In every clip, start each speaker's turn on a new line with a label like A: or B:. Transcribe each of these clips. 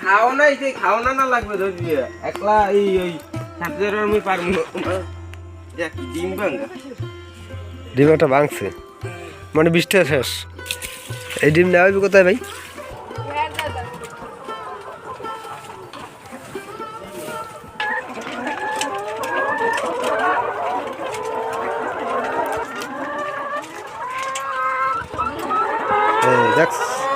A: খাও না লাগবে একলা এই ওই ডিম
B: ডিম ভাঙছে। মানে বৃষ্টি শেষ এই ডিম নেওয়া হবে কোথায় ভাই? এই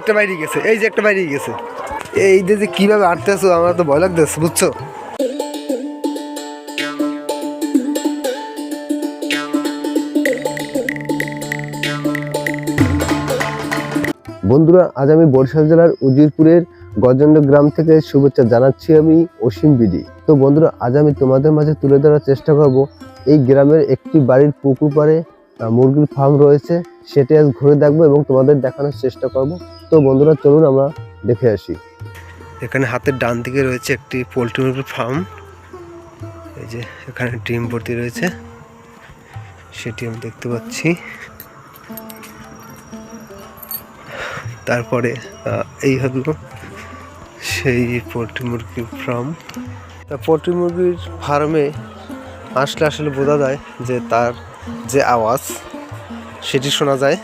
B: একটা বাইরে গেছে, এই যে একটা বাইরে গেছে। এই যে যে কীভাবে আটতেছো আমার তো ভয় লাগতেছে, বুঝছ? বন্ধুরা, আজ আমি বরিশাল জেলার উজিরপুরের গজেন্দ্র গ্রাম থেকে শুভেচ্ছা জানাচ্ছি আমি অসীম বিডি। তো বন্ধুরা, আজ আমি তোমাদের মাঝে তুলে ধরার চেষ্টা করব এই গ্রামের একটি বাড়ির পুকুর পাড়ে মুরগির ফার্ম রয়েছে, সেটি আজ ঘুরে দেখব এবং তোমাদের দেখানোর চেষ্টা করব। তো বন্ধুরা, চলুন আমরা দেখে আসি। এখানে হাতের ডান দিকে রয়েছে একটি পোলট্রি মুরগির ফার্ম এই যে এখানে ডিম ভর্তি রয়েছে, সেটি আমি দেখতে পাচ্ছি। তারপরে এই হলো সেই পোলট্রি মুরগির ফার্ম পোলট্রি মুরগির ফার্মে আসলে আসলে বোঝা যায় যে তার যে আওয়াজ, সেটি শোনা যায়।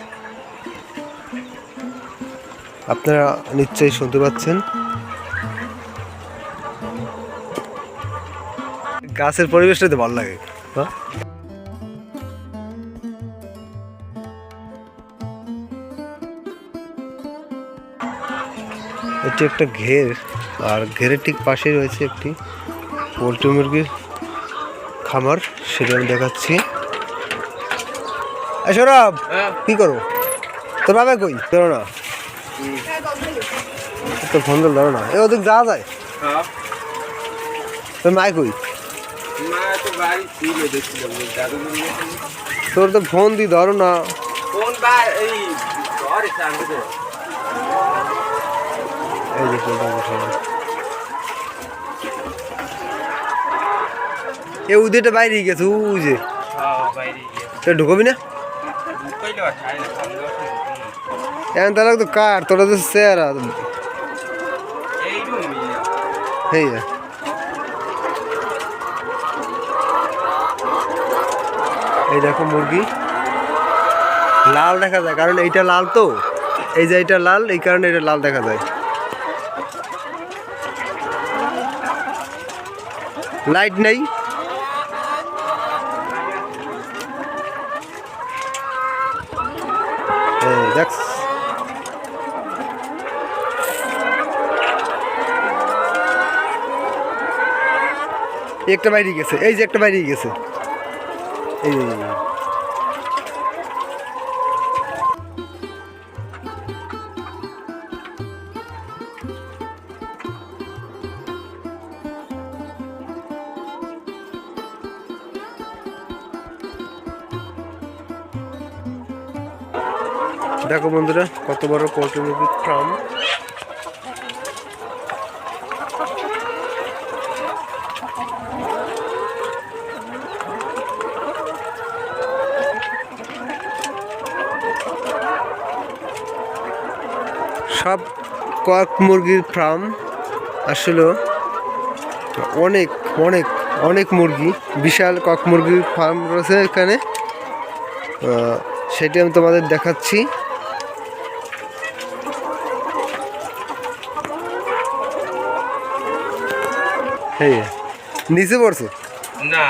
B: আপনারা নিশ্চয়ই শুনতে পাচ্ছেন। গাছের পরিবেশটা তো ভালো লাগে। হ্যাঁ? এটি একটা ঘের, আর ঘেরের ঠিক পাশে রয়েছে একটি পোলট্রি মুরগির খামার, সেটা আমি দেখাচ্ছি। সৌরভ কি করো তোর বাবা কই? ধরো না। তোর ফোন ধরো না। এ ওদিক যাওয়া যায়?
A: হ্যাঁ।
B: তোর মায় কই? তোর তো ফোন দি ধরো না।
A: এই
B: যে। এ উদিটা বাইরে গেছে উ যে।
A: হ্যাঁ
B: তো ঢুকবি না? এখন তাহলে তো কার তোরা তো চেয়ারা
A: এই
B: এই দেখো মুরগি। লাল দেখা যায়, কারণ এইটা লাল তো। এই যে এইটা লাল, এই কারণে এটা লাল দেখা যায়। লাইট নেই। দেখ। একটা বাইরে গেছে এই যে একটা বাইরে গেছে। এই দেখো বন্ধুরা, কত বড় পোল্ট্রি মুরগির ফার্ম। সব কক মুরগির ফার্ম আসলে অনেক অনেক অনেক মুরগি, বিশাল কক মুরগির ফার্ম রয়েছে এখানে। সেটি আমি তোমাদের দেখাচ্ছি। এই নিচে পড়ছো?
A: না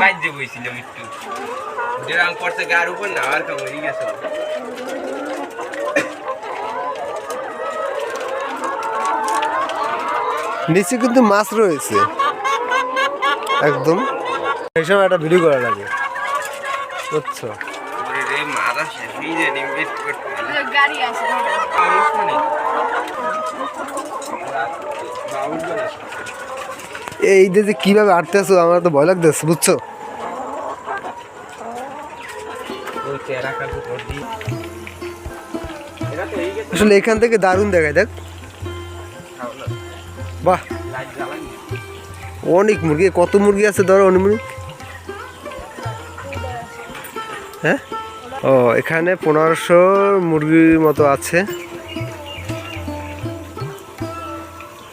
A: বাইরে বইছিলাম একটু। যেরকম করছে গার উপর না আর কেমন হয়ে গেছে।
B: নিচে কিন্তু মাছ রয়েছে। একদম। এই সময় একটা ভিডিও করা লাগে। বুঝছ?
A: হয়ে।
C: গাড়ি আছে
A: মানুষ মানে বাউল বলে
B: এই যে কীভাবে আটতেছো আমার তো ভয় লাগতেছে, বুঝছ? আসলে এখান থেকে দারুণ দেখায়, দেখ। বাহ। অনেক মুরগি, কত মুরগি আছে ধরো, অনেক মুরগি? হ্যাঁ? ও, এখানে পনেরোশো মুরগির মতো আছে।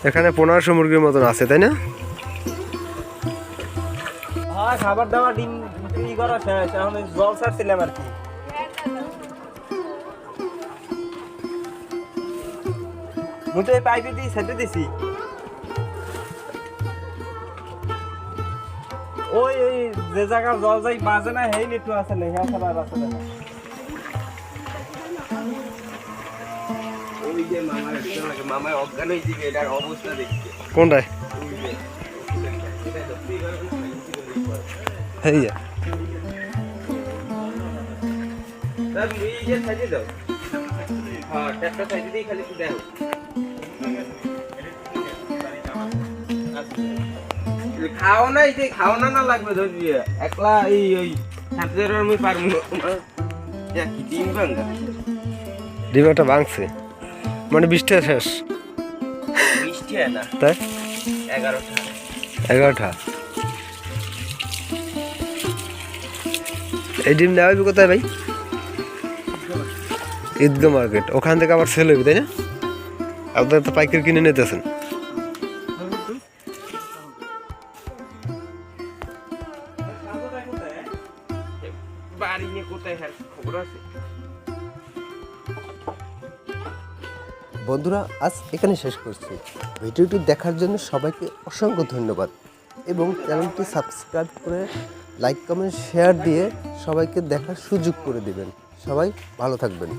B: এখানে পনেরোশো মুরগির মতন আছে, তাই না?
A: হ্যাঁ খাবার দাবার ডিম বিক্রি করা শেষ। এখন জল ছাড়ছিলাম আর কি। পাইপে দিয়ে সেটে দিছি। ওই ওই যে জায়গা জল যাই বাজে না হেই নেটু আছে না হ্যাঁ আর আছে না। ওই খাও না এই যে খাও না না লাগবে ধরবি একলা এই ওই সাথে আমি পারব ডিম ভাঙ্গা
B: ডিম একটা ভাঙছে। মানে বৃষ্টি শেষ।
A: বৃষ্টি না।
B: তাই?
A: এগারোটা।
B: এগারোটা। এই ডিম নেওয়া হইবে কোথায় ভাই? ঈদগা মার্কেট। ওখান থেকে আবার সেল হইবে তাই না? আপনার তো পাইকারি কিনে নিতেছেন।
A: হ্যাঁ
B: বন্ধুরা আজ এখানে শেষ করছি। ভিডিওটি দেখার জন্য সবাইকে অসংখ্য ধন্যবাদ এবং চ্যানেলটি সাবস্ক্রাইব করে লাইক কমেন্ট শেয়ার দিয়ে সবাইকে দেখার সুযোগ করে দিবেন। সবাই ভালো থাকবেন।